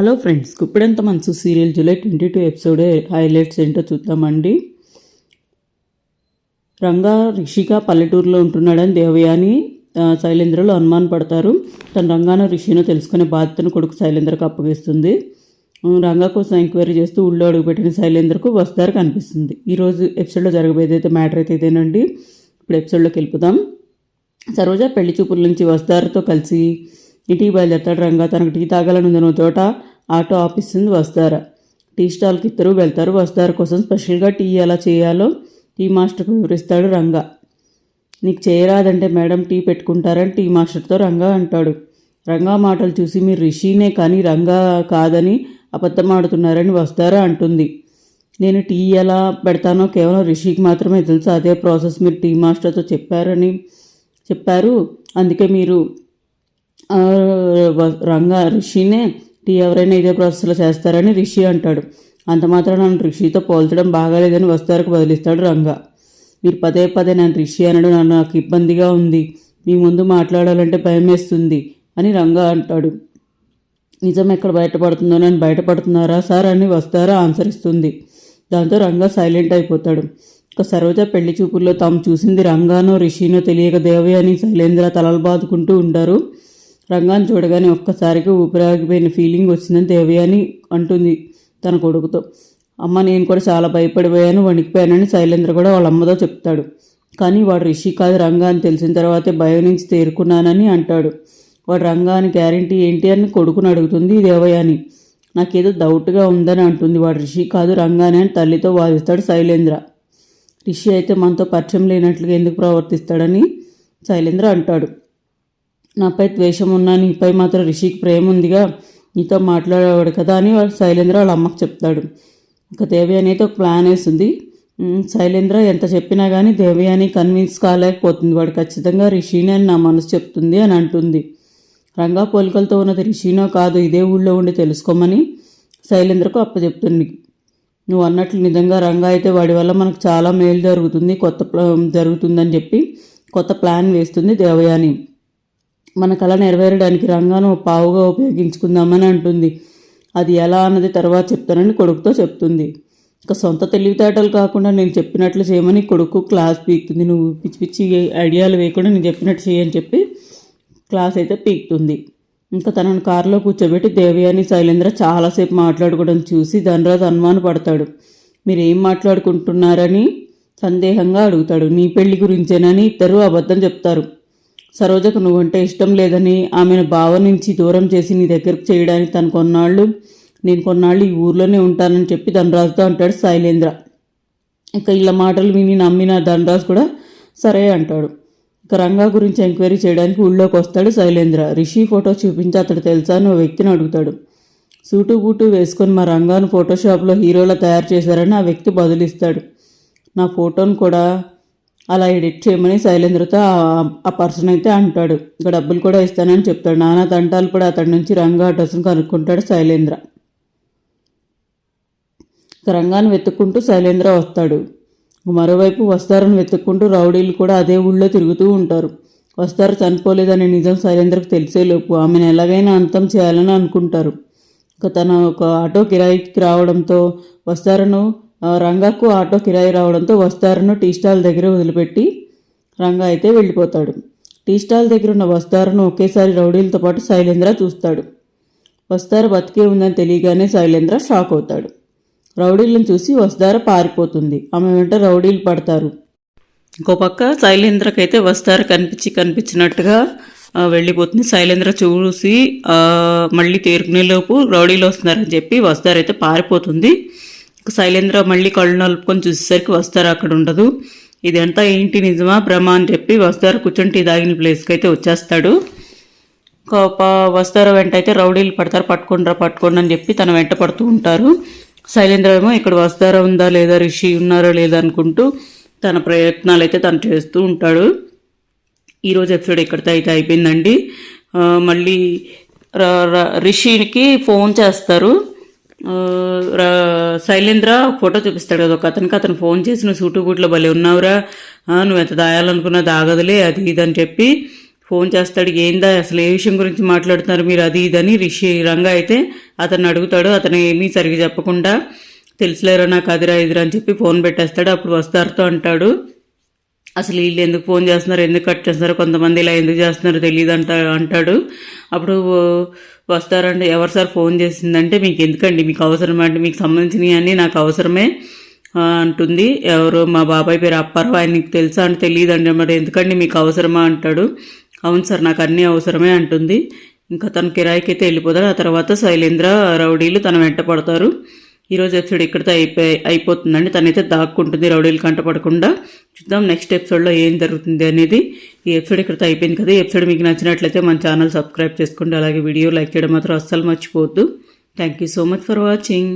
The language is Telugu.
హలో ఫ్రెండ్స్ ఇప్పుడెంత మనసు serial July twenty two episode highlights ఏంటో చూద్దామండి. రంగా రిషిక పల్లెటూరులో ఉంటున్నాడని దేవయాని శైలేంద్రలో అనుమాన పడతారు. తన రంగాను రిషినో తెలుసుకునే బాధ్యతను కొడుకు శైలేంద్రకు అప్పగిస్తుంది. రంగా కోసం ఎంక్వైరీ చేస్తూ ఊళ్ళో అడుగుపెట్టిన శైలేంద్రకు వస్తారు కనిపిస్తుంది. ఈరోజు ఎపిసోడ్లో జరగబోయేదైతే మ్యాటర్ అయితే ఇదేనండి. ఇప్పుడు ఎపిసోడ్లోకి వెళ్ళిపోదాం. సరోజ పెళ్ళి చూపుల నుంచి వస్తారుతో కలిసి ఇంటికి బయలుదేరతాడు రంగా తనకు టీ తాగాలనుందనో చోట ఆటో ఆపిస్తుంది వస్తారా. టీ స్టాల్కి ఇద్దరు వెళ్తారు. వస్తారు కోసం స్పెషల్గా టీ ఎలా చేయాలో టీ మాస్టర్కు వివరిస్తాడు రంగా. నీకు చేయరాదంటే మేడం టీ పెట్టుకుంటారని టీ మాస్టర్తో రంగా అంటాడు. రంగా మాటలు చూసి మీరు రిషినే కానీ రంగా కాదని అబద్ధమాడుతున్నారని వస్తారా అంటుంది. నేను టీ ఎలా పెడతానో కేవలం రిషికి మాత్రమే తెలుసు. అదే ప్రాసెస్ మీరు టీ మాస్టర్తో చెప్పారని చెప్పారు. అందుకే మీరు రంగా రిషినే టీ ఎవరైనా ఇదే ప్రాసెస్లో చేస్తారని రిషి అంటాడు. అంత మాత్రం నన్ను రిషితో పోల్చడం బాగాలేదని వస్తారకు బదిలిస్తాడు రంగా. మీరు పదే పదే నన్ను రిషి అనడం నన్ను నాకు ఇబ్బందిగా ఉంది. మీ ముందు మాట్లాడాలంటే భయం వేస్తుంది అని రంగా అంటాడు. నిజం ఎక్కడ బయటపడుతుందో నన్ను బయటపడుతున్నారా సార్ అని వస్తారా ఆన్సర్ ఇస్తుంది దాంతో రంగా సైలెంట్ అయిపోతాడు. ఇక సరోజ పెళ్ళి చూపుల్లో తాము చూసింది రంగానో రిషినో తెలియక దేవి అని శైలేంద్ర తలలు బాదుకుంటూ ఉంటారు. రంగాన్ని చూడగానే ఒక్కసారిగా ఊపిరాగిపోయిన ఫీలింగ్ వచ్చిందని దేవయాని అని అంటుంది తన కొడుకుతో. అమ్మ నేను కూడా చాలా భయపడిపోయాను వణికిపోయానని శైలేంద్ర కూడా వాళ్ళ అమ్మతో చెప్తాడు. కానీ వాడు రిషి కాదు రంగా అని తెలిసిన తర్వాతే భయం నుంచి తేరుకున్నానని అంటాడు. వాడు రంగా అని గ్యారంటీ ఏంటి అని కొడుకుని అడుగుతుంది దేవయాని. నాకేదో డౌట్గా ఉందని అంటుంది వాడు. రిషి కాదు రంగానే అని తల్లితో వాదిస్తాడు శైలేంద్ర. రిషి అయితే మనతో పరిచయం లేనట్లుగా ఎందుకు ప్రవర్తిస్తాడని శైలేంద్ర అంటాడు. నాపై ద్వేషం ఉన్నా నీపై మాత్రం రిషికి ప్రేమ ఉందిగా నీతో మాట్లాడేవాడు కదా అని వాడు శైలేంద్ర వాళ్ళ అమ్మకు చెప్తాడు. ఇక దేవి అయితే ఒక ప్లాన్ వేస్తుంది శైలేంద్ర ఎంత చెప్పినా కానీ దేవయాని కన్విన్స్ కాలేకపోతుంది. వాడు ఖచ్చితంగా రిషిని అని నా మనసు చెప్తుంది అని అంటుంది. రంగా పోలికలతో ఉన్నది రిషినో కాదు ఇదే ఊళ్ళో ఉండి తెలుసుకోమని శైలేంద్రకు అప్పచెప్తుంది. నువ్వు అన్నట్లు నిజంగా రంగా అయితే వాడి వల్ల మనకు చాలా మేలు జరుగుతుంది కొత్త జరుగుతుందని చెప్పి కొత్త ప్లాన్ వేస్తుంది దేవయాని. మన కళ నెరవేరడానికి రంగాను పావుగా ఉపయోగించుకుందామని అంటుంది. అది ఎలా అన్నది తర్వాత చెప్తానని కొడుకుతో చెప్తుంది. ఇక సొంత తెలివితేటలు కాకుండా నేను చెప్పినట్లు చేయమని కొడుకు క్లాస్ పీకుతుంది. నువ్వు పిచ్చి పిచ్చి ఐడియాలు వేయకుండా నేను చెప్పినట్టు చేయని చెప్పి క్లాస్ అయితే పీకుతుంది. ఇంకా తనను కారులో కూర్చోబెట్టి దేవయాని శైలేంద్ర చాలాసేపు మాట్లాడుకోవడం చూసి ధనరాజ్ అనుమాన పడతాడు. మీరు ఏం మాట్లాడుకుంటున్నారని సందేహంగా అడుగుతాడు. నీ పెళ్ళి గురించేనని ఇద్దరు అబద్ధం చెప్తారు. సరోజకు నువ్వంటే ఇష్టం లేదని ఆమెను బావ నుంచి దూరం చేసి నీ దగ్గరకు చేయడానికి తను కొన్నాళ్ళు. నేను కొన్నాళ్ళు ఈ ఊర్లోనే ఉంటానని చెప్పి ధనరాజుతో అంటాడు శైలేంద్ర. ఇక ఇలా మాటలు విని నమ్మిన ధనరాజు కూడా సరే అంటాడు. ఇక రంగా గురించి ఎంక్వైరీ చేయడానికి ఊళ్ళోకి వస్తాడు శైలేంద్ర. రిషి ఫోటో చూపించి అతడు తెలుసా అని ఓ వ్యక్తిని అడుగుతాడు. సూటు బూటు వేసుకొని మా రంగాను ఫోటోషాప్లో హీరోలా తయారు చేశారని ఆ వ్యక్తి బదులిస్తాడు. నా ఫోటోను కూడా అలా ఎడిట్ చేయమని శైలేంద్రతో ఆ- పర్సన్ అయితే అంటాడు. ఇక డబ్బులు కూడా ఇస్తానని చెప్తాడు. నానా తంటాలు కూడా అతడి నుంచి రంగా అడ్రస్ను కనుక్కుంటాడు శైలేంద్ర. రంగాన్ని వెతుక్కుంటూ శైలేంద్ర వస్తాడు. మరోవైపు వస్తారని వెతుక్కుంటూ రౌడీలు కూడా అదే ఊళ్ళో తిరుగుతూ ఉంటారు. వస్తారు చనిపోలేదనే నిజం శైలేంద్రకు తెలిసేలోపు ఆమెను ఎలాగైనా అంతం చేయాలని అనుకుంటారు. ఇక తన ఒక ఆటో కిరాయికి రావడంతో వస్తారను రంగాకు ఆటో కిరాయి రావడంతో వస్తారను టీ స్టాల్ దగ్గర వదిలిపెట్టి రంగా అయితే వెళ్ళిపోతాడు. టీ స్టాల్ దగ్గర ఉన్న వస్తారను ఒకేసారి రౌడీలతో పాటు శైలేంద్ర చూస్తాడు. వస్తార బతికే ఉందని తెలియగానే శైలేంద్ర షాక్ అవుతాడు. రౌడీలను చూసి వస్తార పారిపోతుంది. ఆమె వెంట రౌడీలు పడతారు. ఇంకో పక్క శైలేంద్రకైతే వస్తార కనిపించి కనిపించినట్టుగా వెళ్ళిపోతుంది. శైలేంద్ర చూసి మళ్ళీ తేరుకునేలోపు రౌడీలు వస్తున్నారని చెప్పి వస్తారైతే పారిపోతుంది. శైలేంద్ర మళ్ళీ కళ్ళు నలుపుకొని చూసేసరికి వస్తారు అక్కడ ఉండదు. ఇదంతా ఏంటి నిజమా? భ్రమ అని చెప్పి వస్తారు కూర్చొని టీ తాగిన ప్లేస్కి అయితే వచ్చేస్తాడు. కోప వస్తారో వెంట అయితే రౌడీలు పడతారు పట్టుకుండ్రా పట్టుకోండి అని చెప్పి తన వెంట పడుతూ ఉంటారు. శైలేంద్ర ఏమో ఇక్కడ వస్తారా ఉందా లేదా రిషి ఉన్నారా లేదా అనుకుంటూ తన ప్రయత్నాలు అయితే తను చేస్తూ ఉంటాడు. ఈరోజు ఎపిసోడ్ ఎక్కడితో అయితే అయిపోయిందండి. మళ్ళీ రిషికి ఫోన్ చేస్తారు. శైలేంద్ర ఫోటో చూపిస్తాడు కదా ఒక అతనికి అతను ఫోన్ చేసి నువ్వు సూటు బూట్లో భలే ఉన్నావురా. నువ్వు ఎంత దాయాలనుకున్నా దాగదులే అది ఇది అని చెప్పి ఫోన్ చేస్తాడు. ఏందా అసలు ఏ విషయం గురించి మాట్లాడుతున్నారు మీరు? అది ఇదని రిషి రంగా అయితే అతను అడుగుతాడు. అతను ఏమీ సరిగ్గా చెప్పకుండా తెలుసులేరా నాకు అదిరా ఇదిరా అని చెప్పి ఫోన్ పెట్టేస్తాడు. అప్పుడు వస్తారుతో అంటాడు. అసలు వీళ్ళు ఎందుకు ఫోన్ చేస్తున్నారు ఎందుకు కట్ చేస్తున్నారు కొంతమంది ఇలా ఎందుకు చేస్తున్నారో తెలియదు అంట అంటాడు. అప్పుడు వస్తారంటే ఎవరు సార్ ఫోన్ చేసిందంటే మీకు ఎందుకండి మీకు అవసరం అంటే మీకు సంబంధించినవి అన్నీ నాకు అవసరమే అంటుంది. ఎవరు మా బాబాయ్ పేరు అప్పారావు ఆయన నీకు తెలుసా అని తెలియదండి మరి ఎందుకండి మీకు అవసరమా అంటాడు. అవును సార్ నాకు అన్నీ అవసరమే అంటుంది. ఇంకా తను కిరాయికి అయితే వెళ్ళిపోతాడు ఆ తర్వాత శైలేంద్ర రౌడీలు తన వెంట పడతారు. ఈరోజు ఎపిసోడ్ ఇక్కడితో అయిపోయి అయిపోతుందండి. తనైతే దాక్కుంటుంది రౌడీలు కంట పడకుండా. చూద్దాం నెక్స్ట్ ఎపిసోడ్లో ఏం జరుగుతుంది అనేది. ఈ ఎపిసోడ్ ఇక్కడితో అయిపోయింది కదా. ఈ ఎపిసోడ్ మీకు నచ్చినట్లయితే మన ఛానల్ సబ్స్క్రైబ్ చేసుకోండి. అలాగే వీడియో లైక్ చేయడం మాత్రం అస్సలు మర్చిపోవద్దు. Thank you so much for watching